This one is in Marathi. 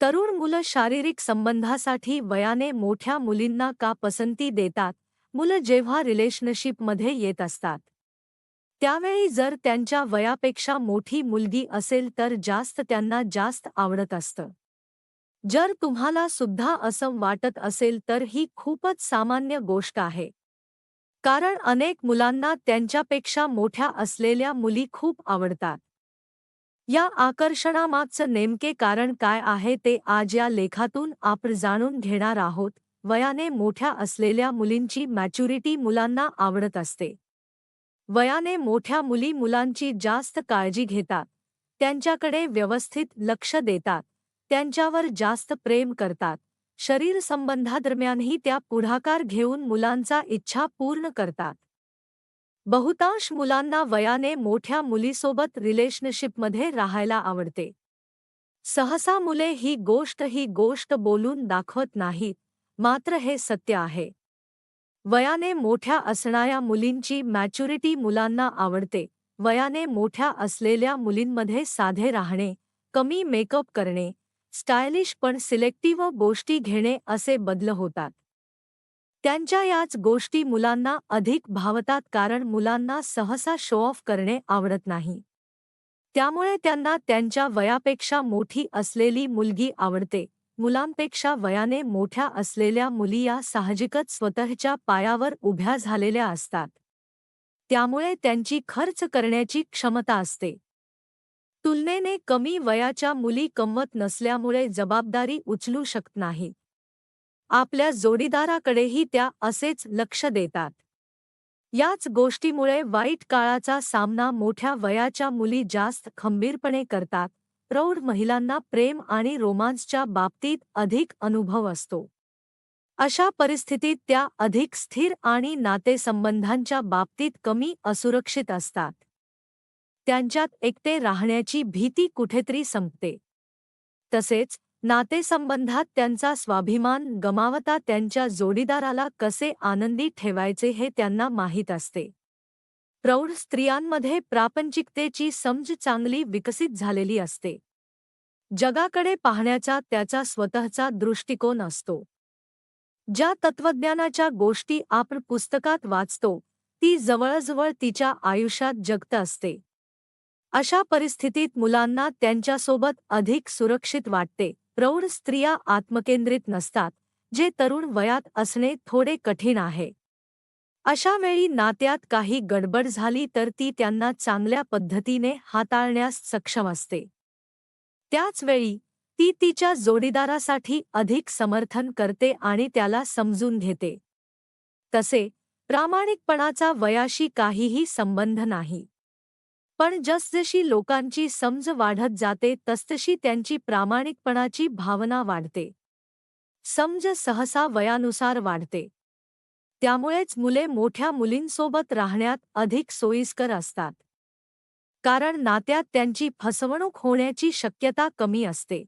तरुण मुलं शारीरिक संबंधासाठी वयाने मोठ्या मुलींना का पसंती देतात? मुलं जेव्हा रिलेशनशिपमध्ये येत असतात. त्यावेळी जर त्यांच्या वयापेक्षा मोठी मुलगी असेल तर जास्त त्यांना जास्त आवडत असतं. जर तुम्हाला सुद्धा असं वाटत असेल तर ही खूपच सामान्य गोष्ट आहे. कारण अनेक मुलांना त्यांच्यापेक्षा मोठ्या असलेल्या मुली खूप आवडतात. या आकर्षणामागचं नेमके कारण काय आहे ते आज या लेखातून आपण जाणून घेणार आहोत. वयाने मोठ्या असलेल्या मुलींची मॅच्युरिटी मुलांना आवडत असते. वयाने मोठ्या मुली मुलांची जास्त काळजी घेतात. त्यांच्याकडे व्यवस्थित लक्ष देतात. त्यांच्यावर जास्त प्रेम करतात. शरीर संबंधादरम्यानही त्या पुढाकार घेऊन मुलांचा इच्छा पूर्ण करतात. बहुतांश मुलांना वयाने मोठ्या मुलीसोबत रिलेशनशिपमध्ये राहायला आवडते. सहसा मुले ही गोष्ट ही गोष्ट बोलून दाखवत नाहीत मात्र हे सत्य आहे. वयाने मोठ्या असणाऱ्या मुलींची मॅच्युरिटी मुलांना आवडते. वयाने मोठ्या असलेल्या मुलींमध्ये साधे राहणे कमी मेकअप करणे स्टायलिश पण सिलेक्टिव्ह गोष्टी घेणे असे बदल होतात. त्यांच्या याच गोष्टी मुलांना अधिक भावतात कारण मुलांना सहसा शो ऑफ करणे आवडत नाही. त्यामुळे त्यांना त्यांच्या वयापेक्षा मोठी असलेली मुलगी आवडते. मुलांपेक्षा वयाने मोठ्या असलेल्या मुली या साहजिकच स्वतःच्या पायावर उभ्या झालेल्या असतात. त्यामुळे त्यांची खर्च करण्याची क्षमता असते. तुलनेने कमी वयाच्या मुली कमवत नसल्यामुळे जबाबदारी उचलू शकत नाहीत आपल्या जोडीदाराकडेही त्या असेच लक्ष देतात. याच गोष्टीमुळे वाईट काळाचा सामना मोठ्या वयाच्या मुली जास्त खंबीरपणे करतात. प्रौढ महिलांना प्रेम आणि रोमांसच्या बाबतीत अधिक अनुभव असतो. अशा परिस्थितीत त्या अधिक स्थिर आणि नातेसंबंधांच्या बाबतीत कमी असुरक्षित असतात. त्यांच्यात एकटे राहण्याची भीती कुठेतरी संपते. तसेच नातेसंबंधात त्यांचा स्वाभिमान गमावता त्यांच्या जोडीदाराला कसे आनंदी ठेवायचे हे त्यांना माहीत असते. प्रौढ स्त्रियांमध्ये प्रापंचिकतेची समज चांगली विकसित झालेली असते. जगाकडे पाहण्याचा त्याचा स्वतःचा दृष्टिकोन असतो. ज्या तत्वज्ञानाच्या गोष्टी आपण पुस्तकात वाचतो ती जवळजवळ तिच्या आयुष्यात जगत असते. अशा परिस्थितीत मुलांना त्यांच्यासोबत अधिक सुरक्षित वाटते. प्रौढ स्त्रिया आत्मकेंद्रित नसतात जे तरुण वयात असणे थोडे कठीण आहे. अशा वेळी नात्यात काही गडबड झाली तर ती त्यांना चांगल्या पद्धतीने हाताळण्यास सक्षम असते. त्याचवेळी ती तिच्या जोडीदारासाठी अधिक समर्थन करते आणि त्याला समजून घेते. तसे प्रामाणिकपणाचा वयाशी काहीही संबंध नाही. पण जसजशी लोकांची समज वाढत जाते तसतशी त्यांची प्रामाणिकपणाची भावना वाढते. समज सहसा वयानुसार वाढते. त्यामुळेच मुले मोठ्या मुलींसोबत राहण्यात अधिक सोयीस्कर असतात. कारण नात्यात त्यांची फसवणूक होण्याची शक्यता कमी असते.